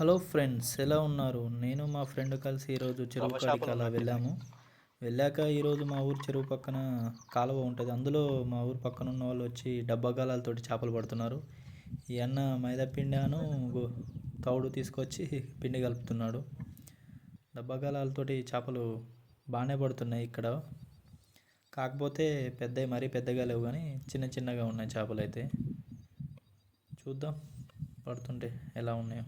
Hello friends ఎలా ఉన్నారు? నేను మా ఫ్రెండ్ కలిసి ఈరోజు చెరువు కాడికి అలా వెళ్ళాము. వెళ్ళాక ఈరోజు మా ఊరు చెరువు పక్కన కాలువ ఉంటుంది. అందులో మా ఊరు పక్కన ఉన్న వాళ్ళు వచ్చి డబ్బా గాలాలతోటి చేపలు పడుతున్నారు. ఈ అన్న మైదా పిండాను తౌడు తీసుకొచ్చి పిండి కలుపుతున్నాడు. డబ్బా గాలాలతోటి చేపలు బాగానే పడుతున్నాయి ఇక్కడ. కాకపోతే పెద్దవి మరీ పెద్దగా లేవు కానీ చిన్న చిన్నగా ఉన్నాయి చేపలు అయితే చూద్దాం పడుతుంటే ఎలా ఉన్నాయో.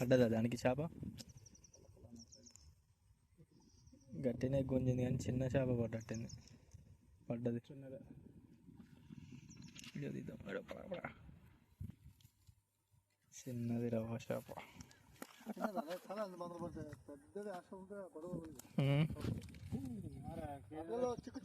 పడ్డదా దానికి చేప? గట్టినే గుంజింది కానీ చిన్న చేప పడ్డట్టింది. పడ్డది. పడ. చిన్నది రవ్వ చేప. ఉమ్. చిక్కు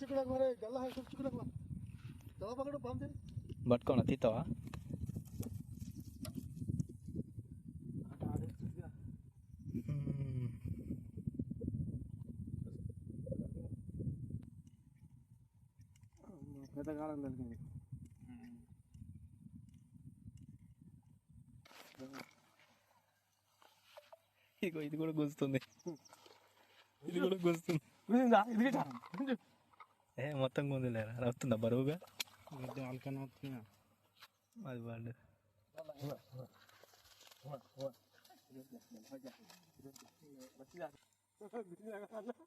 పెద్ద కాలం ఇదిగో ఇది కూడా గుంజుతుంది. ఇది కూడా గుంజుతుంది. ఇది ఏ మొత్తం గుంజలేరా? వస్తుందా బరువుగా? ఆల్కన్నా వస్తున్నా అది వాళ్ళు ఏహే,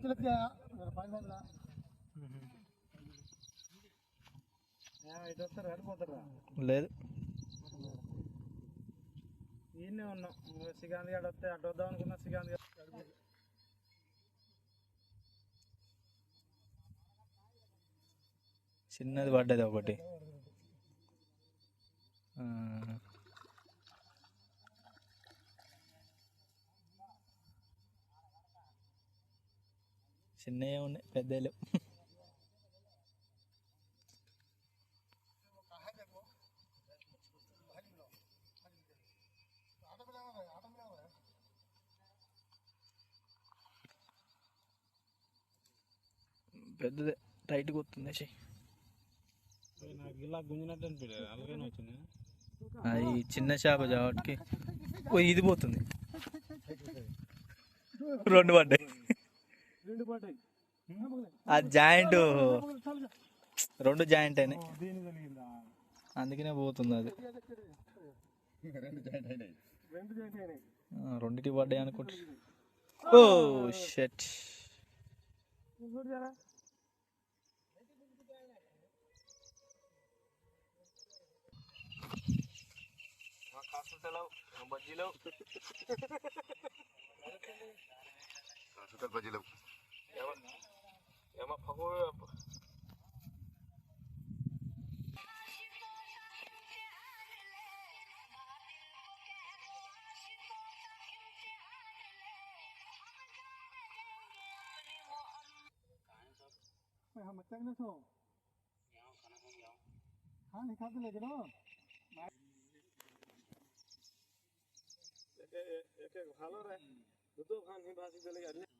పని ఇటు వస్తారు? లేదు. ఈయనే ఉన్నాం. సిగాంది గడ వస్తే అటు వద్దాం అనుకున్నా సిగాంది చిన్నది పడ్డది ఒకటి. చిన్నవి ఉన్నాయి పెద్దలు. పెద్దదే టైట్గా వస్తుంది చెయ్యి నాకు ఇలా గుంజినట్టు అలాగే వచ్చింది అది చిన్న చేప కాబట్టి ఇది పోతుంది. రెండు పడ్డాయి. ఆ జాయింట్ రెండు జాయింట్ అయినాయి. అందుకనే పోతుంది అది. రెండిటి పడ్డాయి అనుకుంటా. ఓ షట్ એમાં એમાં ફગો phải hầm trắng nó thổ hắn thì khác cái này cái đó cái cái